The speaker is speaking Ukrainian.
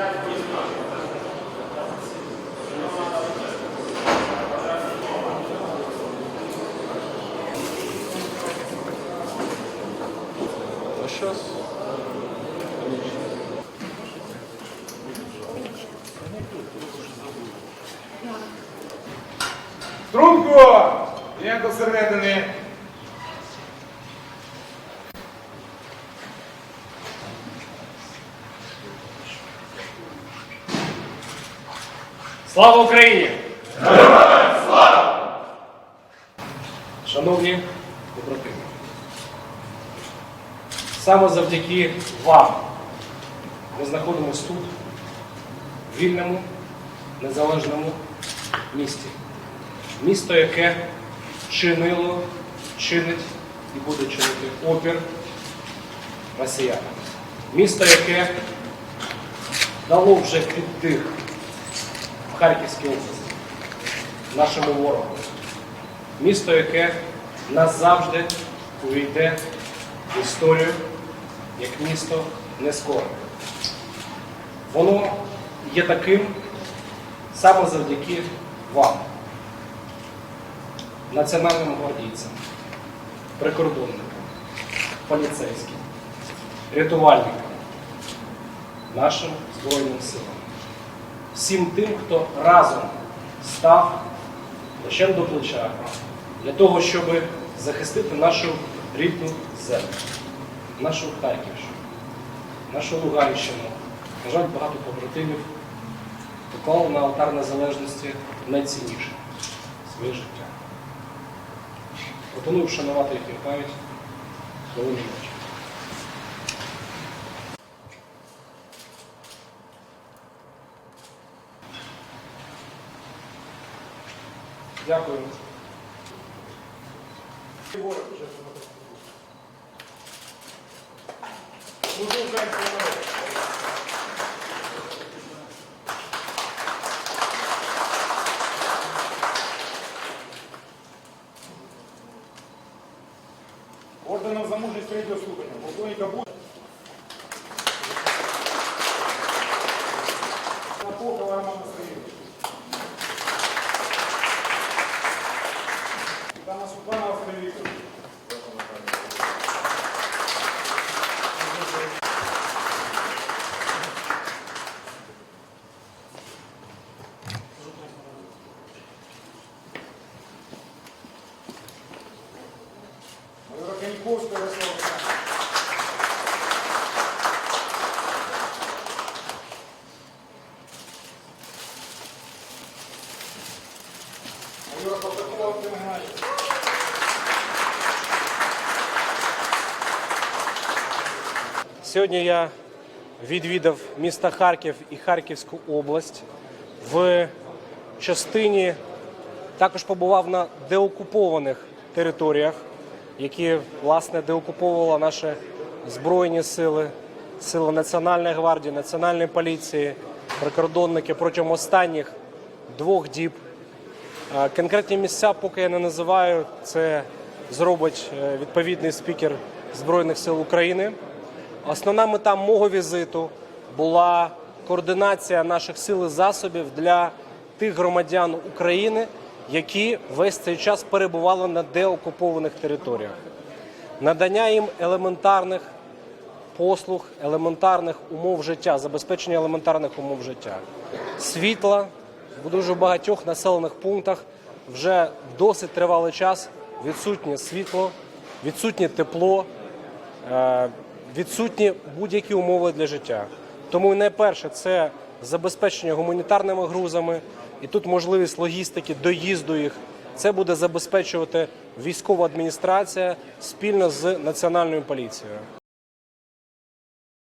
Сейчас. Струнку! Як до середини. Слава Україні! Шановні побратими, саме завдяки вам ми знаходимося тут, в вільному, незалежному місті. Місто, яке чинило, чинить і буде чинити опір росіянам. Місто, яке дало вже піддих Харківській області, нашому ворогу. Місто, яке назавжди увійде в історію як місто нескорене. Воно є таким саме завдяки вам, національним гвардійцям, прикордонникам, поліцейським, рятувальникам, нашим Збройним силам всім тим, хто разом став плечем до плеча для того, щоб захистити нашу рідну землю, нашу Харківщину, нашу Луганщину. На жаль, багато побратимів поклали на алтар незалежності найцінніше своє життя. Пропоную вшанувати їхню пам'ять хвилину ночі. Дякую. Служу. Орденом за мужність третього ступеня. Полковника Бу... Коньковська Ярослава. Сьогодні я відвідав місто Харків і Харківську область. В частині також побував на деокупованих територіях, які власне деокуповували наші збройні сили, сили Національної гвардії, Національної поліції, прикордонники протягом останніх двох діб. Е, Конкретні місця, поки я не називаю, це зробить е, відповідний спікер Збройних сил України. Основна мета мого візиту була координація наших сил і засобів для тих громадян України, які весь цей час перебували на деокупованих територіях. Надання їм елементарних послуг, елементарних умов життя, забезпечення елементарних умов життя. Світла в дуже багатьох населених пунктах вже досить тривалий час відсутнє світло, відсутнє тепло, е, відсутні будь-які умови для життя. Тому найперше це забезпечення гуманітарними грузами, і тут можливість логістики, доїзду їх. Це буде забезпечувати військова адміністрація спільно з національною поліцією.